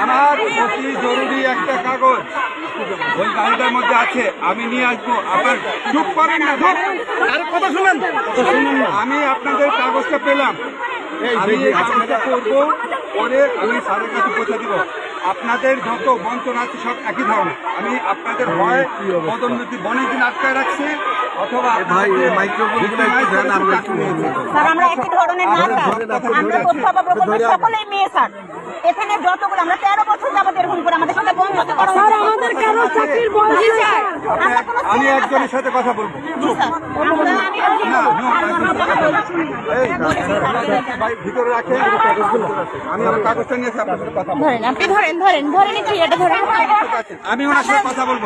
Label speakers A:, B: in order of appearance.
A: আমার অতি জরুরি একটা কাগজ। ওই গাড়িটার মধ্যে আছে আমি নিয়ে আসব। আপনার চুপ করেন না চুপ।
B: আরে কথা শুনেন।
A: আমি আপনাদের কাগজটা পেলাম। আমি করব করে আমি স্যারের কাছে পৌঁছে দিব। আপনাদের যত বঞ্চনা আছে সব একই ধরনের। আমি আপনাদের ভয় পদোন্নতি বনের দিন আটকায় রাখছি অথবা ভাই মাইক্রোফোনগুলো একটু দেন আমরা একটু
C: স্যার আমরা একই ধরনের না স্যার আমরা প্রস্তাব সকলেই মেয়ে স্যার। এখানে যতগুলো আমরা তেরো বছর যাবত এরকম করে আমাদের সাথে বন্ধুত্ব করা
D: স্যার আমাদের কেন চাকরির বয়স
C: স্যার
A: আমি একজনের সাথে কথা বলব ভিতরে রাখেন আমি আমার কাগজটা নিয়ে আপনার সাথে কথা বলব
C: ধরেন আপনি ধরেন ধরেন ধরেন এটা ধরেন
A: আমি ওনার সাথে কথা বলব